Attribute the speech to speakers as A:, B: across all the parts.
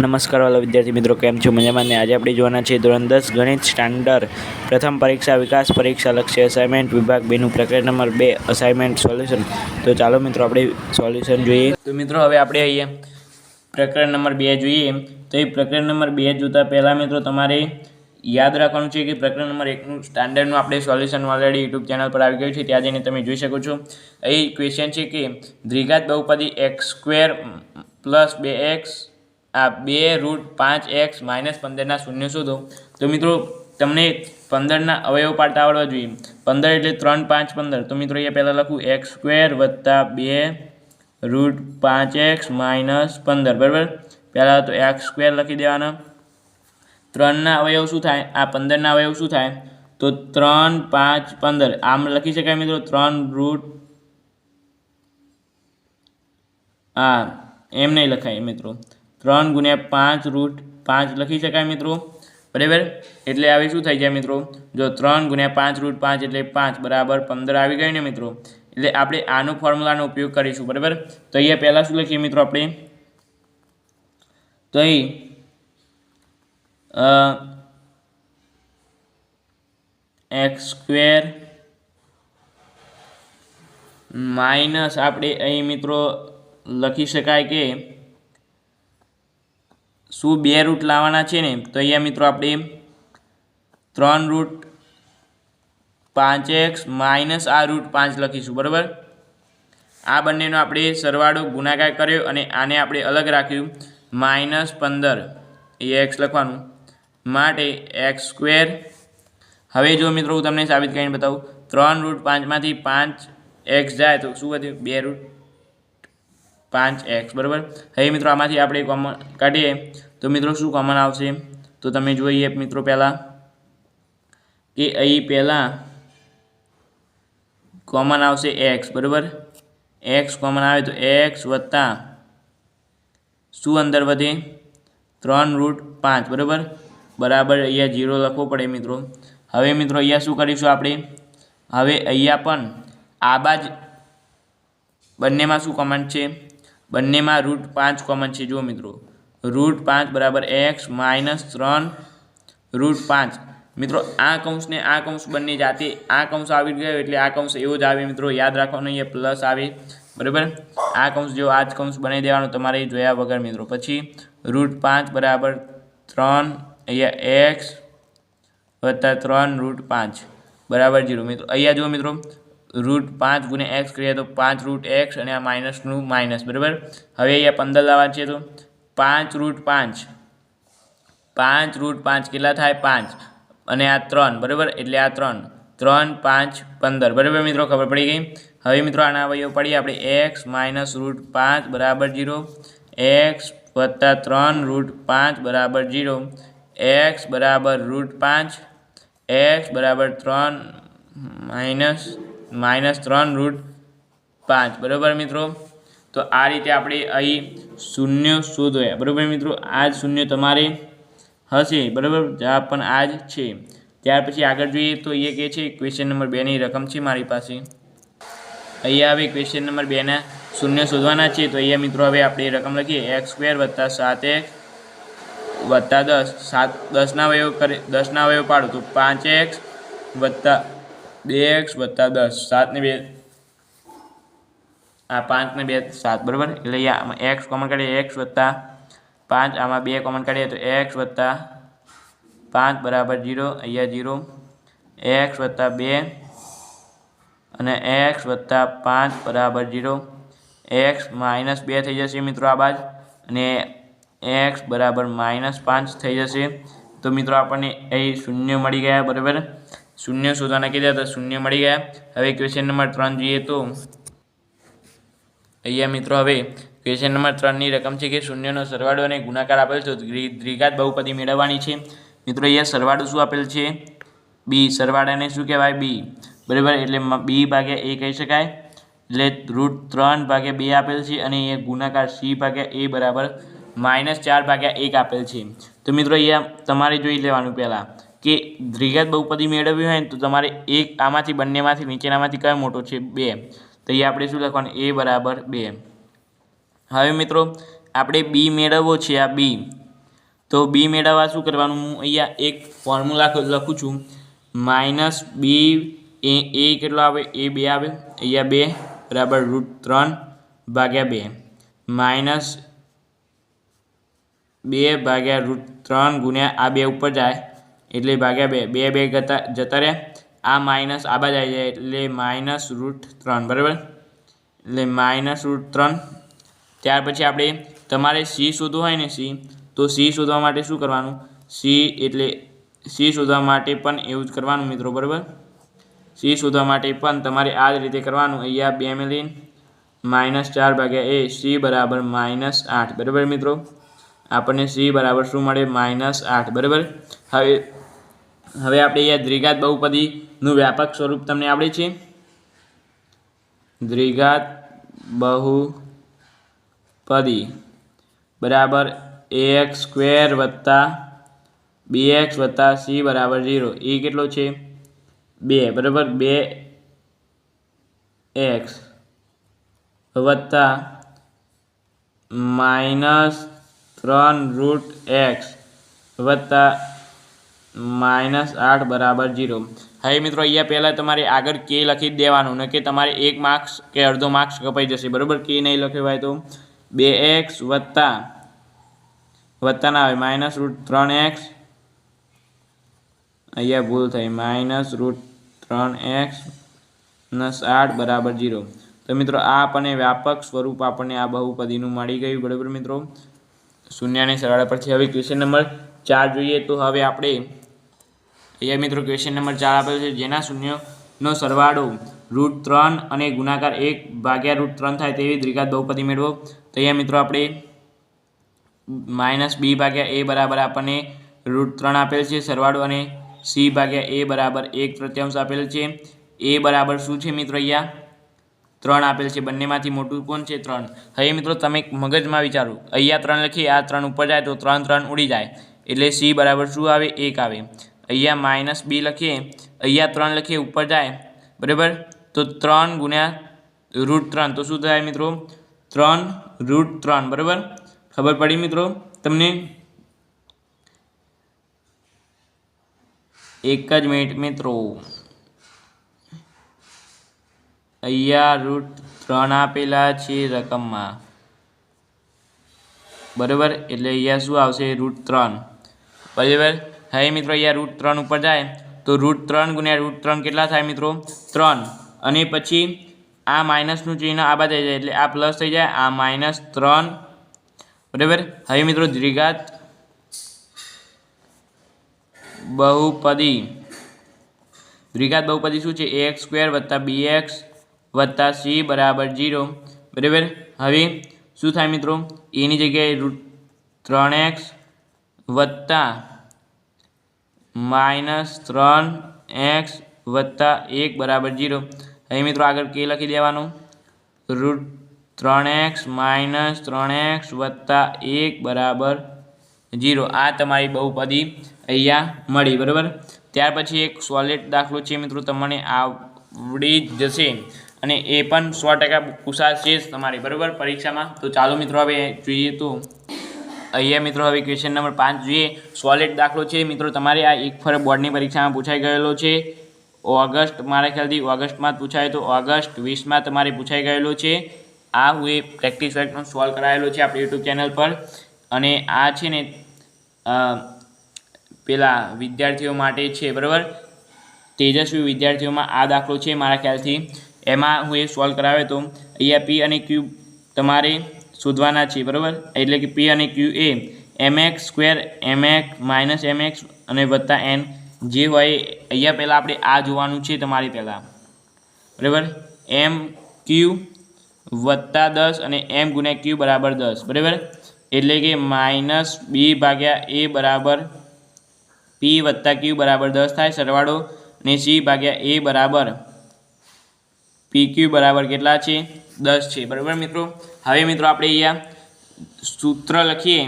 A: નમસ્કાર વાલા વિદ્યાર્થી મિત્રો, કેમ છો? મજામાં ને? આજે આપણે જોવાના છે ધોરણ દસ ગણિત સ્ટાન્ડર્ડ પ્રથમ પરીક્ષા, વિકાસ પરીક્ષા, લક્ષ્ય અસાઇનમેન્ટ વિભાગ બેનું પ્રકરણ નંબર બે અસાઇનમેન્ટ સોલ્યુશન તો ચાલો મિત્રો, આપણે સોલ્યુશન જોઈએ. તો મિત્રો, હવે આપણે અહીંયા પ્રકરણ નંબર બે જોઈએ. તો એ પ્રકરણ નંબર બે જોતા પહેલાં મિત્રો, તમારે યાદ રાખવાનું છે કે પ્રકરણ નંબર એકનું સ્ટાન્ડર્ડનું આપણે સોલ્યુશન ઓલરેડી યુટ્યુબ ચેનલ પર આવી ગયું છે. ત્યાં જઈને તમે જોઈ શકો છો. અહીં ક્વેશ્ચન છે કે દ્વિઘાત બહુપદી એક્સ સ્ક્વેર પ્લસ બે એક્સ આ બે રૂટ પાંચ એક્સ માઇનસ પંદરના શૂન્ય શોધો. તો મિત્રો, તમને પંદરના અવયવ પાડતા આવડવા જોઈએ. પંદર એટલે ત્રણ, પાંચ, પંદર. તો મિત્રો, અહીંયા પહેલાં લખું એક્સ સ્ક્વેર વત્તા બે રૂટ પાંચ એક્સ માઇનસ પંદર. બરાબર? પહેલાં તો એક્સ સ્ક્વેર લખી દેવાના. ત્રણના અવયવ શું થાય? આ પંદરના અવયવ શું થાય? તો ત્રણ, પાંચ, પંદર. આમ લખી શકાય મિત્રો, ત્રણ રૂટ હા એમ નહીં લખાય મિત્રો. ત્રણ ગુણ્યા પાંચ રૂટ પાંચ લખી શકાય મિત્રો? બરાબર? એટલે આવી શું થઈ જાય મિત્રો? જો ત્રણ ગુણ્યા પાંચ રૂટ પાંચ એટલે પાંચ બરાબર પંદર આવી ગઈ ને મિત્રો? એટલે આપણે આનું ફોર્મ્યુલાનો ઉપયોગ કરીશું, બરાબર? તો અહીંયા પહેલાં શું લખીએ મિત્રો આપણે? તો અહીં એક્સ સ્ક્વેર માઇનસ આપણે અહીં મિત્રો લખી શકાય કે શું બે રૂટ લાવવાના છે ને? તો અહીંયા મિત્રો આપણે ત્રણ રૂટ પાંચ એક્સ માઇનસ આ રૂટ પાંચ લખીશું, બરાબર? આ બંનેનો આપણે સરવાળો ગુણાકાર કર્યો અને આને આપણે અલગ રાખ્યું. માઇનસ પંદર, એ એક્સ લખવાનું. માટે એક્સ સ્ક્વેર હવે જો મિત્રો હું તમને સાબિત કરીને બતાવું, ત્રણ રૂટ પાંચમાંથી પાંચ એક્સ જાય તો શું વધ્યું? બે રૂટ પાંચ એક્સ, બરાબર? હવે મિત્રો આમાંથી આપણે કોમન કાઢીએ. તો મિત્રો શું કોમન આવશે? તો તમે જોઈએ મિત્રો પહેલાં કે અહીં પહેલાં કોમન આવશે એક્સ, બરાબર? એક્સ કોમન આવે તો એક્સ વત્તા શું અંદર વધે? ત્રણ રૂટ પાંચ, બરાબર? બરાબર, અહીંયા જીરો લખવો પડે મિત્રો. હવે મિત્રો અહીંયા શું કરીશું આપણે? હવે અહીંયા પણ આ બાજ બંનેમાં શું કોમન છે? બંનેમાં રૂટ પાંચ કોમન છે. જુઓ મિત્રો. રૂટ પાંચ બરાબર એક્સ માઇનસ ત્રણ રૂટ પાંચ. મિત્રો, આ કૌંસને આ કૌંસ બંને જાતે આ કૌંસ આવી ગયો એટલે આ કૌંસ એવો જ આવે મિત્રો. યાદ રાખવાનું અહીંયા પ્લસ આવે. બરાબર? આ કૌંસ જો આ જ કૌંસ બનાવી દેવાનું, તમારે જોયા વગર મિત્રો. પછી રૂટ પાંચ બરાબર ત્રણ અહીંયા એક્સ વત્તા ત્રણ રૂટ પાંચ. બરાબર જીરો. મિત્રો, અહીંયા જુઓ મિત્રો. રૂટ પાંચ ગુણ્યા એક્સ કરીએ તો પાંચ રૂટ એક્સ અને આ માઇનસનું માઇનસ બરાબર? હવે અહીંયા પંદર લાવવા છે તો પાંચ રૂટ પાંચ. પાંચ રૂટ પાંચ કેટલા થાય? પાંચ. અને આ ત્રણ, બરાબર? એટલે આ ત્રણ. ત્રણ, પાંચ, પંદર. બરાબર મિત્રો? ખબર પડી ગઈ? હવે મિત્રો આના અવયવ પડીએ. આપણે એક્સ માઇનસ રૂટ પાંચ બરાબર જીરો એક્સ વત્તા ત્રણ રૂટ પાંચ બરાબર જીરો એક્સ બરાબર રૂટ પાંચ. એક્સ બરાબર ત્રણ માઇનસ માઇનસ ત્રણ રૂટ પાંચ. બરાબર મિત્રો? તો આ રીતે આપણે અહીં શૂન્ય શોધોયા બરાબર મિત્રો? આ જ શૂન્ય તમારે હશે. બરાબર? જવાબ પણ આ જ છે. ત્યાર પછી આગળ જોઈએ તો એ કહે છે ક્વેશ્ચન નંબર બેની રકમ છે મારી પાસે. અહીંયા હવે ક્વેશ્ચન નંબર બેના શૂન્ય શોધવાના છે. તો અહીંયા મિત્રો હવે આપણે રકમ લખીએ. એક્સ સ્ક્વેર વત્તા સાત એક્સ વત્તા દસ. સાત દસના વયો કરે, દસના વયો પાડો તો પાંચ એક્સ વત્તા બે એક્સ વત્તા દસ. સાતને બે. આ પાંચને બે, સાત. બરાબર? એટલે આમાં એક્સ કોમન કાઢીએ. એક્સ વત્તા પાંચ. આમાં બે કોમન કાઢીએ તો એક્સ વત્તા પાંચ બરાબર જીરો. અહીંયા જીરો. એક્સ વત્તા બે અને એક્સ વત્તા પાંચ બરાબર જીરો. એક્સ માઇનસ બે થઈ જશે મિત્રો આ બાજ. અને એક્સ બરાબર માઇનસ પાંચ થઈ જશે. તો મિત્રો આપણને અહીં શૂન્ય મળી ગયા, બરાબર? શૂન્ય શોધવાના કીધા તો શૂન્ય મળી ગયા. હવે ક્વેશ્ચન નંબર ત્રણ જોઈએ તો. અહીંયા મિત્રો હવે ક્વેશ્ચન નંબર ત્રણની રકમ છે કે શૂન્યનો સરવાળો અને ગુણાકાર આપેલ છે દ્વિ- દ્વિઘાત બહુપદી મેળવવાની છે. મિત્રો અહીંયા સરવાળો શું આપેલ છે? બી સરવાળાને શું કહેવાય? બી બરાબર? એટલે બી ભાગ્યા એ કહી શકાય. એટલે રૂટ ત્રણ ભાગ્યા બે આપેલ છે અને એ ગુણાકાર સી ભાગ્યા એ બરાબર માઇનસ ચાર ભાગ્યા એક આપેલ છે. તો મિત્રો, અહીંયા તમારે જોઈ લેવાનું પહેલાં કે દ્વિઘાત બહુપદી મેળવવી હોય તો તમારે એક આમાંથી બંનેમાંથી નીચેનામાંથી કયો મોટો છે? બે. તો અહીંયા આપણે શું લખવાનું? એ બરાબર બે. હવે મિત્રો, આપણે બી મેળવવો છે આ બી. તો બી મેળવવા શું કરવાનું? હું અહીંયા એક ફોર્મ્યુલા લખું છું. માઇનસ બી એ એ કેટલો આવે? એ બે આવે. અહીંયા બે. બરાબર રૂટ ત્રણ ભાગ્યા બે. માઇનસ બે ભાગ્યા રૂટ ત્રણ ગુણ્યા આ બે ઉપર જાય, એટલે ભાગ્યા બે. બે બે જતા જતા રહે. આ માઇનસ આ બાજુ આવી જાય, એટલે માઇનસ રૂટ ત્રણ, બરાબર? એટલે માઇનસ રૂટ ત્રણ. ત્યાર પછી આપણે તમારે સી શોધવું હોય ને સી, તો સી શોધવા માટે શું કરવાનું? સી એટલે સી શોધવા માટે પણ એવું જ કરવાનું મિત્રો, બરાબર? સી શોધવા માટે પણ તમારે આ જ રીતે કરવાનું. અહીંયા બે મિલિન માઇનસ ચાર ભાગ્યા એ, સી બરાબર માઇનસ આઠ, બરાબર મિત્રો? આપણને સી બરાબર શું મળે? માઇનસ આઠ. બરાબર? હવે હવે આપણે અહીંયા દ્વિઘાત બહુપદીનું વ્યાપક સ્વરૂપ તમને આવડે છે. દ્વિઘાત બહુપદી બરાબર એ એક્સ સ્ક્વેર વત્તા બી એક્સ વત્તા સી બરાબર ઝીરો એ કેટલો છે? બે. બરાબર? બે એક્સ વત્તા માઇનસ ત્રણ રૂટ એક્સ વત્તા માઇનસ આઠ બરાબર જીરો હવે મિત્રો, અહીંયા પહેલાં તમારે આગળ કે લખી દેવાનું, ને કે તમારે એક માર્ક્સ કે અડધો માર્ક્સ કપાઈ જશે. બરાબર? કે નહીં લખેવાય તો. બે એક્સ વત્તા વત્તા ના આવે. માઇનસ રૂટ ત્રણ એક્સ અહીંયા ભૂલ થઈ. માઇનસ રૂટ ત્રણ એક્સ પ્લસ આઠ બરાબર જીરો તો મિત્રો, આ આપણને વ્યાપક સ્વરૂપ આપણને આ બહુપદીનું મળી ગયું. બરાબર મિત્રો? શૂન્યની સરવાળા પરથી હવે ક્વેશ્ચન નંબર ચાર જોઈએ તો હવે આપણે અહીંયા મિત્રો ક્વેશ્ચન નંબર ચાર આપેલો છે, જેના શૂન્યનો સરવાળો રૂટ ત્રણ અને ગુણાકાર એક ભાગ્યા રૂટ ત્રણ થાય તેવી દ્વિઘાત બહુપદી મેળવો. તો અહીંયા મિત્રો આપણે માઇનસ બી ભાગ્યા એ બરાબર આપણને રૂટ ત્રણ આપેલ છે, સરવાળો અને સી ભાગ્યા એ બરાબર એક તૃત્યાંશ આપેલ છે. એ બરાબર શું છે મિત્રો અહીંયા? ત્રણ આપેલ છે. બંનેમાંથી મોટું કોણ છે? ત્રણ. હવે મિત્રો, તમે મગજમાં વિચારો. અહીંયા ત્રણ લખીએ, આ ત્રણ ઉપર જાય તો ત્રણ ત્રણ ઉડી જાય. એટલે સી બરાબર શું આવે? એક આવે. અહીંયા માઇનસ બી લખીએ, અહીંયા ત્રણ લખીએ, ઉપર જાય. બરાબર? તો ત્રણ ગુણ્યા રૂટ ત્રણ. તો શું થાય મિત્રો? ત્રણ રૂટ ત્રણ. બરાબર? ખબર પડી મિત્રો? તમને એક જ મિનિટ મિત્રો. અહીંયા રૂટ ત્રણ આપેલા છે રકમમાં. બરાબર? એટલે અહીંયા શું આવશે? રૂટ ત્રણ. બરાબર? હવે મિત્રો અહીંયા રૂટ ત્રણ ઉપર જાય, તો રૂટ ત્રણ ગુણ્યા રૂટ ત્રણ કેટલા થાય મિત્રો? ત્રણ. અને પછી આ માઇનસનું ચિહ્ન આ બાજુ જાય, એટલે આ પ્લસ થઈ જાય, આ માઇનસ ત્રણ. બરાબર? હવે મિત્રો દ્વિઘાત બહુપદી. દ્વિઘાત બહુપદી શું છે? એક્સ સ્ક્વેર વત્તા બી એક્સ વત્તા સી બરાબર જીરો. બરાબર? હવે શું થાય મિત્રો? એની જગ્યાએ રૂટ ત્રણ એક્સ વત્તા માઇનસ ત્રણ એક્સ વત્તા એક બરાબર જીરો. હવે મિત્રો આગળ કે લખી દેવાનું? રૂટ ત્રણ એક્સ માઇનસ ત્રણ એક્સ વત્તા એક બરાબર જીરો. આ તમારી બહુપદી અહીંયા મળી. બરાબર? ત્યાર પછી એક સોલિડ દાખલો છે મિત્રો. તમને આવડી જશે. અને એ પણ સો ટકા પૂછાશે જ તમારી, બરાબર? પરીક્ષામાં? તો ચાલો મિત્રો, હવે જોઈએ તો અહીંયા મિત્રો, હવે ક્વેશ્ચન નંબર પાંચ જોઈએ. સોલિડ દાખલો છે. મિત્રો, તમારે આ એક ફરે બોર્ડની પરીક્ષામાં પૂછાઈ ગયેલો છે. ઓગસ્ટ, મારા ખ્યાલથી ઓગસ્ટમાં પૂછાય તો ઓગસ્ટ વીસમાં તમારે પૂછાઈ ગયેલો છે. આ હું એ પ્રેક્ટિસ વર્કનો સોલ્વ કરાયેલો છે આપણી યુટ્યુબ ચેનલ પર. અને આ છે ને પેલા વિદ્યાર્થીઓ માટે છે, બરાબર? તેજસ્વી વિદ્યાર્થીઓમાં આ દાખલો છે મારા ખ્યાલથી. એમાં હું એ સોલ્વ કરાવે તો અહીંયા પી અને ક્યુ તમારે શોધવાના છે, બરાબર? એટલે કે પી અને ક્યુ એ m x square m x minus m x અને વત્તા એન જે હોય અહીંયા પહેલાં આપણે આ જોવાનું છે તમારે પહેલાં. બરાબર? એમ ક્યુ વત્તા દસ અને એમ ગુણ્યા ક્યુ બરાબર દસ, બરાબર? એટલે કે માઇનસ બી ભાગ્યા એ બરાબર પી વત્તા ક્યુ બરાબર દસ થાય સરવાળો અને સી ભાગ્યા એ બરાબર પી ક્યુ બરાબર કેટલા છે? દસ છે. બરાબર મિત્રો? હવે મિત્રો આપણે અહીંયા સૂત્ર લખીએ.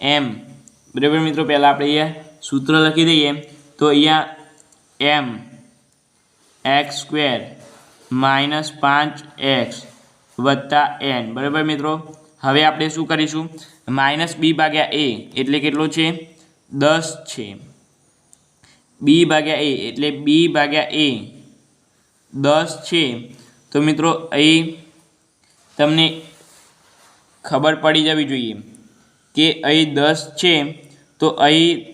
A: એમ બરાબર મિત્રો? પહેલાં આપણે અહીંયા સૂત્ર લખી દઈએ. તો અહીંયા એમ એક્સ સ્ક્વેર માઇનસ પાંચ એક્સ વત્તા એન બરાબર મિત્રો? હવે આપણે શું કરીશું? માઇનસ બી ભાગ્યા એ એટલે કેટલો છે? દસ છે. બી ભાગ્યા એ એટલે બી ભાગ્યા એ દસ છે. તો મિત્રો, અહીં તમને ખબર પડી જવી જોઈએ કે અહીં દસ છે. તો અહીં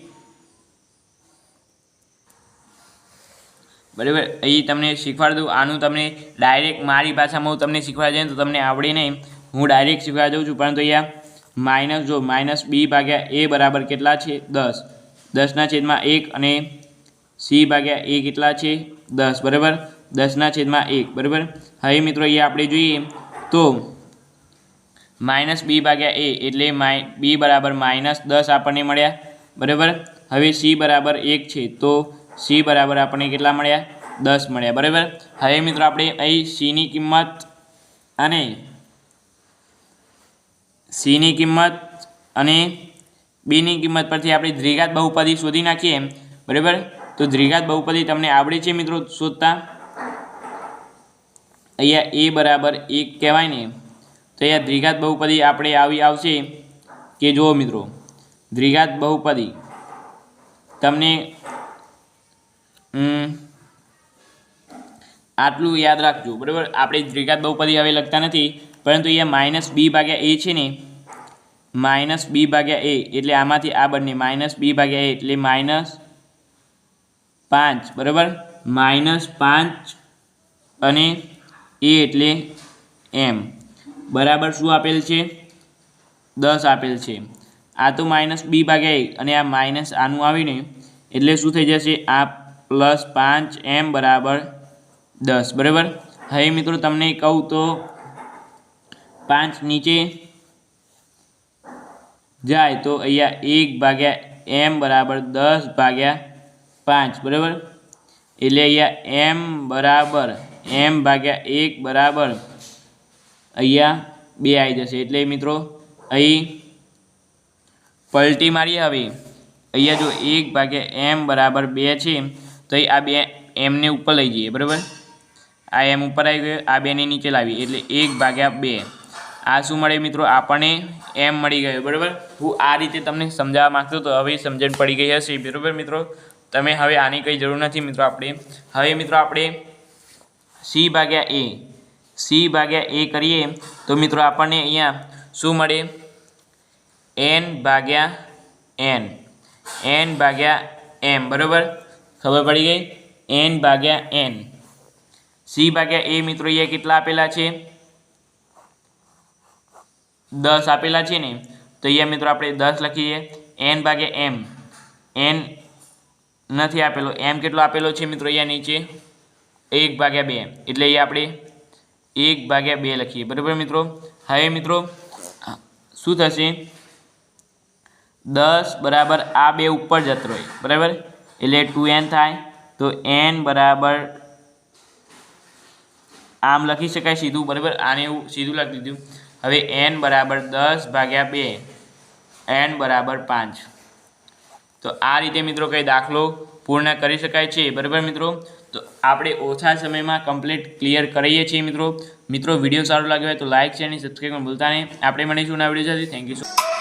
A: બરાબર, અહીં તમને શીખવાડ દઉં. આનું તમને ડાયરેક્ટ મારી ભાષામાં હું તમને શીખવાડી દઉં તો તમને આવડે નહીં. હું ડાયરેક્ટ શીખવાડી દઉં છું. પરંતુ અહીંયા માઇનસ જો માઇનસ બી ભાગ્યા એ બરાબર કેટલા છે? દસ. દસના છેદમાં એક અને સી ભાગ્યા એ કેટલા છે? દસ. બરાબર? દસના છેદમાં એક. બરાબર? હવે મિત્રો અહીંયા આપણે જોઈએ તો માઇનસ બી ભાગ્યા એ એટલે માઈ, બી બરાબર માઇનસ દસ આપણને મળ્યા. બરાબર? હવે સી બરાબર એક છે તો સી બરાબર આપણને કેટલા મળ્યા? દસ મળ્યા. બરાબર? હવે મિત્રો આપણે અહીં સીની કિંમત અને સીની કિંમત અને બીની કિંમત પરથી આપણે દ્વિઘાત બહુપદી શોધી નાખીએ. બરાબર? તો દ્વિઘાત બહુપદી તમને આવડે છે મિત્રો શોધતા? અહીંયા એ બરાબર એક કહેવાય ને, તો અહીંયા દ્વિઘાત બહુપદી આપણે આવી આવશે કે જુઓ મિત્રો, દ્વિઘાત બહુપદી. તમને આટલું યાદ રાખજો, બરાબર? આપણે દ્વિઘાત બહુપદી હવે લખતા નથી, પરંતુ અહીંયા માઇનસ બી ભાગ્યા એ છે ને, માઇનસ બી ભાગ્યા એ, એટલે આમાંથી આ બંને, માઇનસ બી ભાગ્યા એ, એટલે માઇનસ પાંચ, બરાબર? માઇનસ પાંચ અને એ એટલે એમ. બરાબર શું આપેલ છે? દસ આપેલ છે. આ તો માઇનસ બી ભાગ્યા એક અને આ માઇનસ આનું આવીને એટલે શું થઈ જશે? આ પ્લસ પાંચ એમ બરાબર દસ. બરાબર? હવે મિત્રો તમને કહું તો પાંચ નીચે જાય તો અહીંયા એક ભાગ્યા એમ બરાબર દસ ભાગ્યા પાંચ. બરાબર? એટલે અહીંયા એમ બરાબર એમ ભાગ્યા એક બરાબર અહીંયા બે આવી જશે. એટલે મિત્રો, અહીં પલટી મારીએ હવે. અહીંયા જો એક ભાગ્યા એમ બરાબર બે છે, તો આ બે એમને ઉપર લઈ જઈએ, બરાબર? આ એમ ઉપર આવી ગયો, આ બેને નીચે લાવી. એટલે એક ભાગ્યા બે. આ શું મળે મિત્રો? આપણને એમ મળી ગયો, બરાબર? હું આ રીતે તમને સમજાવવા માગતો તો હવે સમજણ પડી ગઈ હશે, બરાબર મિત્રો? તમે હવે આની કંઈ જરૂર નથી મિત્રો, આપણે. હવે મિત્રો, આપણે સી ભાગ્યા એ. સી ભાગ્યા એ કરીએ, તો મિત્રો આપણને અહીંયા શું મળે? એન ભાગ્યા એન. એન ભાગ્યા એમ, બરાબર? ખબર પડી ગઈ? એન ભાગ્યા એન. સી ભાગ્યા એ મિત્રો અહીંયા કેટલા આપેલા છે? દસ આપેલા છે ને? તો અહીંયા મિત્રો આપણે દસ લખીએ. એન ભાગ્યા એમ. એન નથી આપેલો. એમ કેટલો આપેલો છે મિત્રો અહીંયા નીચે? એક ભાગ્યા બે. એટલે એ આપણે એક ભાગ્યા બે લખીએ. બરાબર મિત્રો? હવે મિત્રો શું થશે? દસ બરાબર આ બે ઉપર જતો હોય બરાબર? એટલે ટુ એન થાય તો એન બરાબર આમ લખી શકાય સીધું. બરાબર? આને એવું સીધું લખી દીધું. હવે એન બરાબર દસ ભાગ્યા બે. એન બરાબર પાંચ. તો આ રીતે મિત્રો કંઈ દાખલો પૂર્ણ કરી શકાય છે. બરાબર મિત્રો? તો આપણે ઓછા સમયમાં કમ્પ્લીટ ક્લિયર કરીએ છીએ મિત્રો. મિત્રો, વીડિયો સારો લાગ્યો હોય તો લાઇક છે અને સબસ્ક્રાઈબ ભૂલતા નહીં. આપણે મળીશું ના વીડિયો સાથે. Thank you so